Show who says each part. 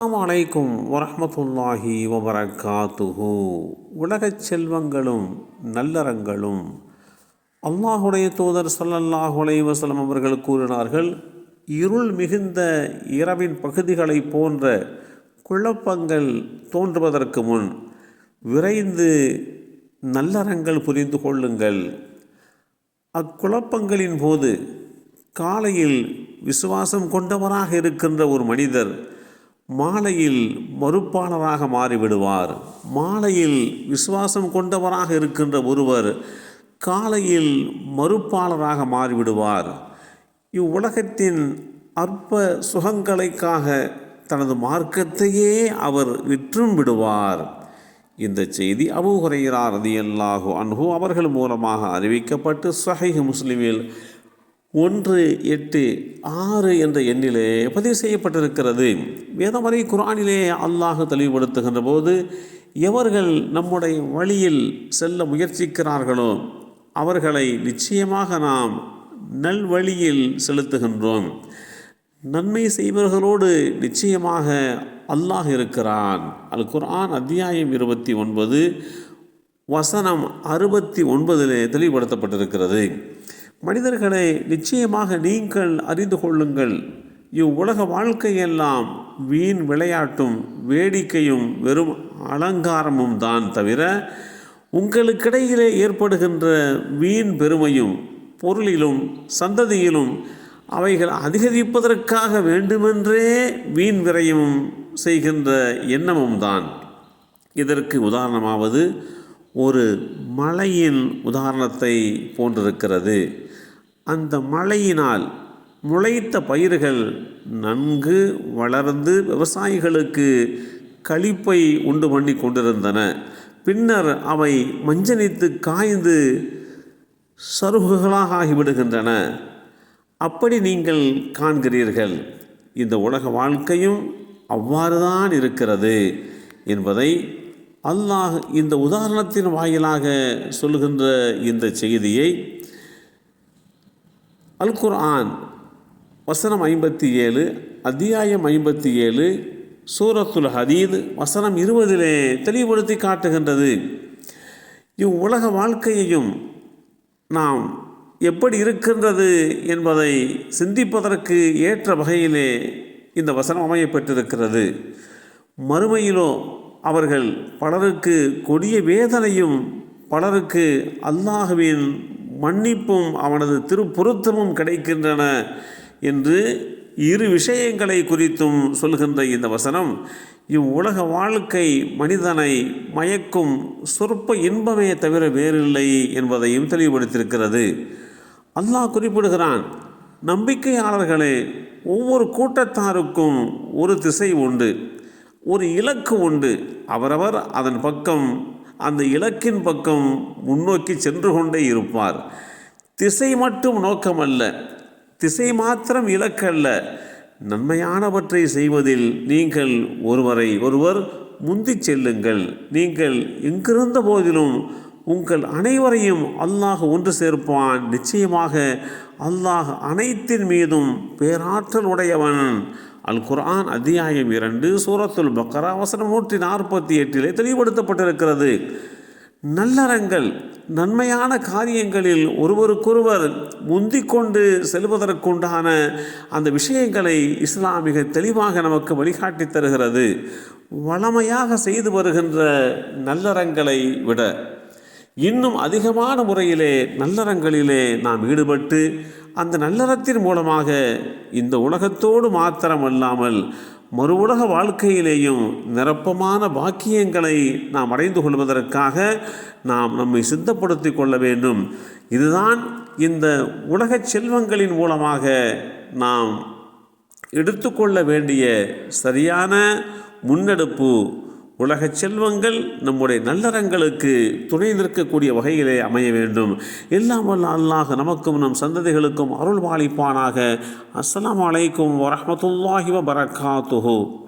Speaker 1: அஸ்லாம் வலைக்கும் வரமத்துல்லாஹி வபரகாத்துஹு. உலகச் செல்வங்களும் நல்லறங்களும் அல்லாஹுடைய தூதர் சல்லல்லாஹுலை வசலம் அவர்கள் கூறினார்கள் இருள் மிகுந்த இரவின் பகுதிகளைப் போன்ற குழப்பங்கள் தோன்றுவதற்கு முன் விரைந்து நல்லறங்கள் புரிந்து கொள்ளுங்கள். அக்குழப்பங்களின் போது காலையில் விசுவாசம் கொண்டவராக இருக்கின்ற ஒரு மனிதர் மாலையில் மறுப்பாளராக மாறிவிடுவார். மாலையில் விசுவாசம் கொண்டவராக இருக்கின்ற ஒருவர் காலையில் மறுப்பாளராக மாறிவிடுவார். இவ்வுலகத்தின் அற்ப சுகங்களுக்காக தனது மார்க்கத்தையே அவர் விற்றும் விடுவார். இந்த செய்தி அபூ ஹுரைரா ரதியல்லாஹு அன்ஹு அவர்கள் மூலமாக அறிவிக்கப்பட்டு சஹீஹ் முஸ்லிமில் ஒன்று எட்டு ஆறு என்ற எண்ணிலே பதிவு செய்யப்பட்டிருக்கிறது. வேதமறை குரானிலே அல்லாஹ் தெளிவுபடுத்துகின்ற போது எவர்கள் நம்முடைய வழியில் செல்ல முயற்சிக்கிறார்களோ அவர்களை நிச்சயமாக நாம் நல்வழியில் செலுத்துகின்றோம். நன்மை செய்பவர்களோடு நிச்சயமாக அல்லாஹ் இருக்கிறான். அல் குர்ஆன் அத்தியாயம் இருபத்தி ஒன்பது வசனம் அறுபத்தி ஒன்பதிலே தெளிவுபடுத்தப்பட்டிருக்கிறது. மனிதர்களை நிச்சயமாக நீங்கள் அறிந்து கொள்ளுங்கள். இவ்வுலக வாழ்க்கையெல்லாம் வீண் விளையாட்டும் வேடிக்கையும் வெறும் அலங்காரமும் தான் தவிர உங்களுக்கிடையிலே ஏற்படுகின்ற வீண் பெருமையும் பொருளிலும் சந்ததியிலும் அவைகள் அதிகரிப்பதற்காக வேண்டுமென்றே வீண் விரயமும் செய்கின்ற எண்ணமும் தான். இதற்கு உதாரணமாவது ஒரு மலையின் உதாரணத்தை போன்றிருக்கிறது. அந்த மழையினால் முளைத்த பயிர்கள் நன்கு வளர்ந்து விவசாயிகளுக்கு களிப்பை உண்டு பண்ணி கொண்டிருந்தன. பின்னர் அவை மஞ்சனித்து காய்ந்து சருகுகளாக ஆகிவிடுகின்றன. அப்படி நீங்கள் காண்கிறீர்கள் இந்த உலக வாழ்க்கையும் அவ்வாறுதான் இருக்கிறது என்பதை அல்லாஹ் இந்த உதாரணத்தின் வாயிலாக சொல்கின்ற இந்த செய்தியை அல் குர்ஆன் வசனம் ஐம்பத்தி ஏழு அத்தியாயம் ஐம்பத்தி ஏழு சூரத்துல் ஹதீத் வசனம் இருபதிலே தெளிவுபடுத்தி காட்டுகின்றது. இவ்வுலக வாழ்க்கையையும் நாம் எப்படி இருக்கின்றது என்பதை சிந்திப்பதற்கு ஏற்ற வகையிலே இந்த வசனம் அமையப்பட்டிருக்கிறது மறுமையிலோ அவர்கள் பலருக்கு கொடிய வேதனையும் பலருக்கு அல்லாஹுவின் மன்னிப்பும் அவனது திருப்பொருத்தமும் கிடைக்கின்றன என்று இரு விஷயங்களை குறித்தும் சொல்கின்ற இந்த வசனம் இவ்வுலக வாழ்க்கை மனிதனை மயக்கும் சொற்ப இன்பமே தவிர வேறில்லை என்பதையும் தெளிவுபடுத்தியிருக்கிறது. அல்லாஹ் குறிப்பிடுகிறான் நம்பிக்கையாளர்களே ஒவ்வொரு கூட்டத்தாருக்கும் ஒரு திசை உண்டு ஒரு இலக்கு உண்டு. அவரவர் அதன் பக்கம் அந்த இலக்கின் பக்கம் முன்னோக்கி சென்று கொண்டே இருப்பார். திசை மட்டும் நோக்கமல்ல திசை மாத்திரம் இலக்கல்ல. நன்மையானவற்றை செய்வதில் நீங்கள் ஒருவரை ஒருவர் முந்திச் செல்லுங்கள். நீங்கள் எங்கிருந்த போதிலும் உங்கள் அனைவரையும் அல்லாஹ் ஒன்று சேர்ப்பான். நிச்சயமாக அல்லாஹ் அனைத்தின் மீதும் பேராற்றல் உடையவன். அல் குர்ஆன் அத்தியாயம் இரண்டு சூரத்துல் பக்கரா வசனம் நூற்றி நாற்பத்தி எட்டிலே தெளிவுபடுத்தப்பட்டிருக்கிறது. நல்லறங்கள் நன்மையான காரியங்களில் ஒருவருக்கொருவர் முந்திக்கொண்டு செல்வதற்குண்டான அந்த விஷயங்களை இஸ்லாம் மிக தெளிவாக நமக்கு வழிகாட்டி தருகிறது. வளமையாக செய்து வருகின்ற நல்லறங்களை விட இன்னும் அதிகமான முறையிலே நல்லறங்களிலே நாம் ஈடுபட்டு அந்த நல்லறத்தின் மூலமாக இந்த உலகத்தோடு மாத்திரமல்லாமல் மறு உலக வாழ்க்கையிலேயும் நிரப்பமான பாக்கியங்களை நாம் அடைந்து கொள்வதற்காக நாம் நம்மை சித்தப்படுத்தி கொள்ள வேண்டும். இதுதான் இந்த உலக செல்வங்களின் மூலமாக நாம் எடுத்துக்கொள்ள வேண்டிய சரியான முன்னெடுப்பு உலக செல்வங்கள் நம்முடைய நல்லறங்களுக்கு துணை நிற்கக்கூடிய வகையிலே அமைய வேண்டும். எல்லாம் வல்ல அல்லாஹ் நமக்கும் நம் சந்ததிகளுக்கும் அருள் பாலிப்பானாக அஸ்லாம் வலைக்கும் வரமத்துல்லாஹி வபரகாத்துஹு.